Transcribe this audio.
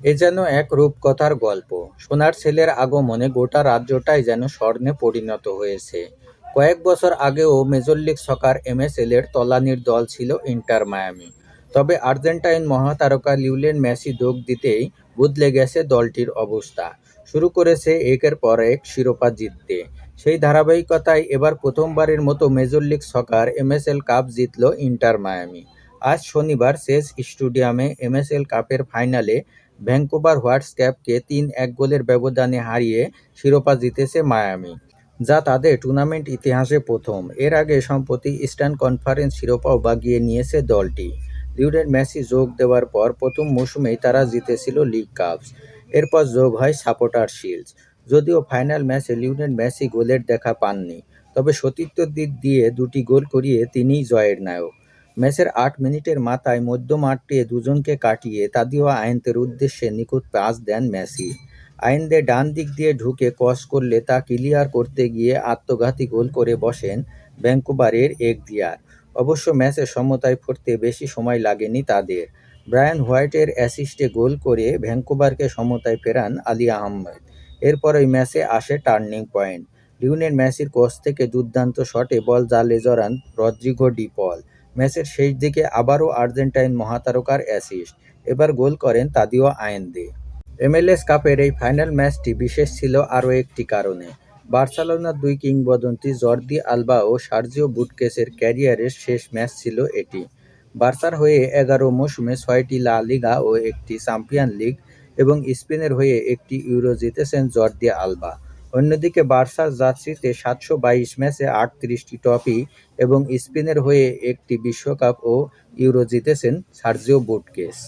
এ যেন এক রূপকথার গল্প। সোনার ছেলের আগমনে গোটা রাজ্যটাই যেন স্বর্ণে পরিণত হয়েছে। কয়েক বছর আগেও মেজর লিগ সকার এমএসএলের তলানির দল ছিল ইন্টার মায়ামি। তবে আর্জেন্টাইন মহাতারকা লিউলেন মেসি যোগ দিতেই বদলে গেছে দলটির অবস্থা। শুরু করেছে একের পর এক শিরোপা জিততে। সেই ধারাবাহিকতায় এবার প্রথমবারের মতো major league soccer MSL cup জিতল ইন্টার মায়ামি। আজ শনিবার শেষ স্টেডিয়ামে এমএসএল কাপের ফাইনালে ভ্যাঙ্কুভার হোয়াইটক্যাপকে তিন-এক গোলের ব্যবধানে হারিয়ে শিরোপা জিতেছে মায়ামি, যা তাদের টুর্নামেন্ট ইতিহাসে প্রথম। এর আগে সম্প্রতি ইস্টার্ন কনফারেন্স শিরোপাও বাগিয়ে নিয়েছে দলটি। লিওনেল মেসি যোগ দেওয়ার পর প্রথম মৌসুমেই তারা জিতেছিল লিগ কাপস। এরপর যোগ হয় সাপোর্টার শিল্ডস। যদিও ফাইনাল ম্যাচে লিওনেল মেসি গোলের দেখা পাননি, তবে সতীর্থ দিক দিয়ে দুটি গোল করিয়ে তিনিই জয়ের নায়ক। ম্যাচের আট মিনিটের মাথায় মধ্য মধ্যমাঠে দুজনকে কাটিয়ে তাদিও আয়েন্তের উদ্দেশ্যে নিখুঁত পাস দেন মেসি। আয়েন্দে ডান দিক দিয়ে ঢুকে ক্রস করলে তা ক্লিয়ার করতে গিয়ে আত্মঘাতী গোল করে বসেন ভ্যাঙ্কুভারের এগদিয়ার। অবশ্য ম্যাচে সমতায় ফিরতে বেশি সময় লাগেনি তাদের। ব্রায়ান হোয়াইটের অ্যাসিস্টে গোল করে ভ্যাঙ্কুভারকে সমতায় ফেরান আলী আহমেদ। এরপরই ম্যাচে আসে টার্নিং পয়েন্ট। লিওনেল মেসির ক্রস থেকে দুর্দান্ত শটে বল জালে জড়ান রদ্রিগো ডি পল। ম্যাচের শেষ দিকে আবারও আর্জেন্টাইন মহাতারকার অ্যাসিস্ট। এবার গোল করেন তাদিও আয়েন্দে। এমএলএস কাপের এই ফাইনাল ম্যাচটি বিশেষ ছিল আরও একটি কারণে। বার্সেলোনার দুই কিংবদন্তি জর্দি আলবা ও সার্জিও বুটকেসের ক্যারিয়ারের শেষ ম্যাচ ছিল এটি। বার্সার হয়ে এগারো মৌসুমে ছয়টি লা লিগা ও একটি চ্যাম্পিয়ন লিগ এবং স্পেনের হয়ে একটি ইউরো জিতেছেন জর্দি আলবা। অন্যদিকে বার্সার জার্সিতে সাতশো বাইশ ম্যাচে আটত্রিশটি ট্রফি এবং স্পেনের হয়ে একটি বিশ্বকাপ ও ইউরো জিতেছেন সার্জিও বুস্কেস।